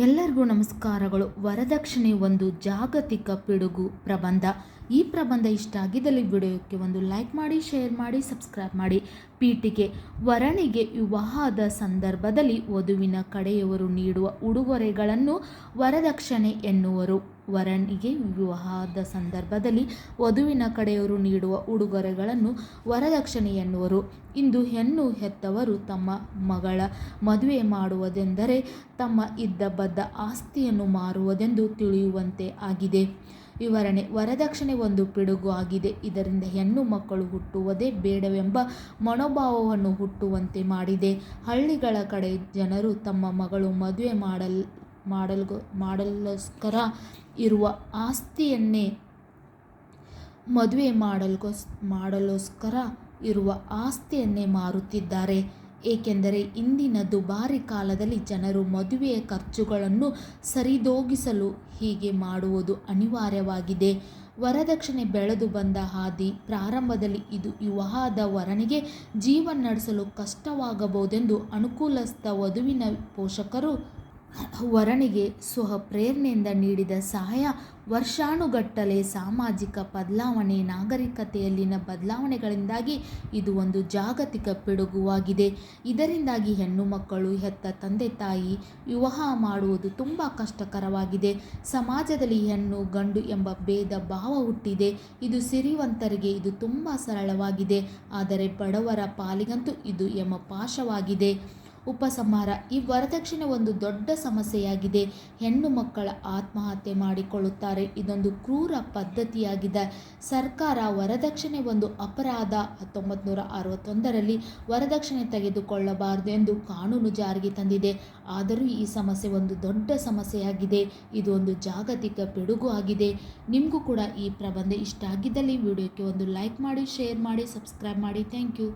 ಎಲ್ಲರಿಗೂ ನಮಸ್ಕಾರಗಳು. ವರದಕ್ಷಿಣೆ ಒಂದು ಜಾಗತಿಕ ಪಿಡುಗು ಪ್ರಬಂಧ. ಈ ಪ್ರಬಂಧ ಇಷ್ಟ ಆಗಿದ್ದಲ್ಲಿ ವಿಡಿಯೋಕ್ಕೆ ಒಂದು ಲೈಕ್ ಮಾಡಿ, ಶೇರ್ ಮಾಡಿ, ಸಬ್ಸ್ಕ್ರೈಬ್ ಮಾಡಿ. ಪೀಠಿಗೆ ವರನಿಗೆ ವಿವಾಹದ ಸಂದರ್ಭದಲ್ಲಿ ವಧುವಿನ ಕಡೆಯವರು ನೀಡುವ ಉಡುಗೊರೆಗಳನ್ನು ವರದಕ್ಷಿಣೆ ಎನ್ನುವರು. ವರನಿಗೆ ವಿವಾಹದ ಸಂದರ್ಭದಲ್ಲಿ ವಧುವಿನ ಕಡೆಯವರು ನೀಡುವ ಉಡುಗೊರೆಗಳನ್ನು ವರದಕ್ಷಿಣೆ ಎನ್ನುವರು. ಇಂದು ಹೆಣ್ಣು ಹೆತ್ತವರು ತಮ್ಮ ಮಗಳ ಮದುವೆ ಮಾಡುವುದೆಂದರೆ ತಮ್ಮ ಇದ್ದ ಬದ್ದ ಆಸ್ತಿಯನ್ನು ಮಾರುವುದೆಂದು ತಿಳಿಯುವಂತೆ ಆಗಿದೆ. ವಿವರಣೆ, ವರದಕ್ಷಿಣೆ ಒಂದು ಪಿಡುಗು ಆಗಿದೆ. ಇದರಿಂದ ಹೆಣ್ಣು ಮಕ್ಕಳು ಹುಟ್ಟುವುದೇ ಬೇಡವೆಂಬ ಮನೋಭಾವವನ್ನು ಹುಟ್ಟುವಂತೆ ಮಾಡಿದೆ. ಹಳ್ಳಿಗಳ ಕಡೆ ಜನರು ತಮ್ಮ ಮಗಳು ಮದುವೆ ಮಾಡಲ್ ಮಾಡಲ್ ಮಾಡಲೋಸ್ಕರ ಇರುವ ಆಸ್ತಿಯನ್ನೇ ಮದುವೆ ಮಾಡಲ್ಗೋಸ್, ಮಾಡಲೋಸ್ಕರ ಇರುವ ಆಸ್ತಿಯನ್ನೇ ಮಾರುತ್ತಿದ್ದಾರೆ. ಏಕೆಂದರೆ ಇಂದಿನ ದುಬಾರಿ ಕಾಲದಲ್ಲಿ ಜನರು ಮದುವೆಯ ಖರ್ಚುಗಳನ್ನು ಸರಿದೋಗಿಸಲು ಹೀಗೆ ಮಾಡುವುದು ಅನಿವಾರ್ಯವಾಗಿದೆ. ವರದಕ್ಷಿಣೆ ಬೆಳೆದು ಬಂದ ಹಾದಿ ಪ್ರಾರಂಭದಲ್ಲಿ ಇದು ವಿವಾಹದ ವರನಿಗೆ ಜೀವನ ನಡೆಸಲು ಕಷ್ಟವಾಗಬಹುದೆಂದು ಅನುಕೂಲಸ್ಥ ವಧುವಿನ ಪೋಷಕರು ವರನಿಗೆ ಸ್ವಪ್ರೇರಣೆಯಿಂದ ನೀಡಿದ ಸಹಾಯ, ವರ್ಷಾನುಗಟ್ಟಲೆ ಸಾಮಾಜಿಕ ಬದಲಾವಣೆ, ನಾಗರಿಕತೆಯಲ್ಲಿನ ಬದಲಾವಣೆಗಳಿಂದಾಗಿ ಇದು ಒಂದು ಜಾಗತಿಕ ಪಿಡುಗುವಾಗಿದೆ. ಇದರಿಂದಾಗಿ ಹೆಣ್ಣು ಮಕ್ಕಳು, ಹೆತ್ತ ತಂದೆ ತಾಯಿ, ವಿವಾಹ ಮಾಡುವುದು ತುಂಬ ಕಷ್ಟಕರವಾಗಿದೆ. ಸಮಾಜದಲ್ಲಿ ಹೆಣ್ಣು, ಗಂಡು ಎಂಬ ಭೇದ ಭಾವ ಹುಟ್ಟಿದೆ. ಇದು ಸಿರಿವಂತರಿಗೆ ಇದು ತುಂಬ ಸರಳವಾಗಿದೆ. ಆದರೆ ಬಡವರ ಪಾಲಿಗಂತೂ ಇದು ಯಮಪಾಶವಾಗಿದೆ. ಉಪಸಂಹಾರ. ಈ ವರದಕ್ಷಿಣೆ ಒಂದು ದೊಡ್ಡ ಸಮಸ್ಯೆಯಾಗಿದೆ. ಹೆಣ್ಣು ಮಕ್ಕಳ ಆತ್ಮಹತ್ಯೆ ಮಾಡಿಕೊಳ್ಳುತ್ತಾರೆ. ಇದೊಂದು ಕ್ರೂರ ಪದ್ಧತಿಯಾಗಿದೆ. ಸರ್ಕಾರ ವರದಕ್ಷಿಣೆ ಒಂದು ಅಪರಾಧ. ಹತ್ತೊಂಬತ್ತು ನೂರ ಅರವತ್ತೊಂದರಲ್ಲಿ ವರದಕ್ಷಿಣೆ ತೆಗೆದುಕೊಳ್ಳಬಾರದು ಎಂದು ಕಾನೂನು ಜಾರಿಗೆ ತಂದಿದೆ. ಆದರೂ ಈ ಸಮಸ್ಯೆ ಒಂದು ದೊಡ್ಡ ಸಮಸ್ಯೆಯಾಗಿದೆ. ಇದು ಒಂದು ಜಾಗತಿಕ ಪಿಡುಗು ಆಗಿದೆ. ನಿಮಗೂ ಕೂಡ ಈ ಪ್ರಬಂಧ ಇಷ್ಟ ಆಗಿದ್ದಲ್ಲಿ ವಿಡಿಯೋಕ್ಕೆ ಒಂದು ಲೈಕ್ ಮಾಡಿ, ಶೇರ್ ಮಾಡಿ, ಸಬ್ಸ್ಕ್ರೈಬ್ ಮಾಡಿ. Thank you.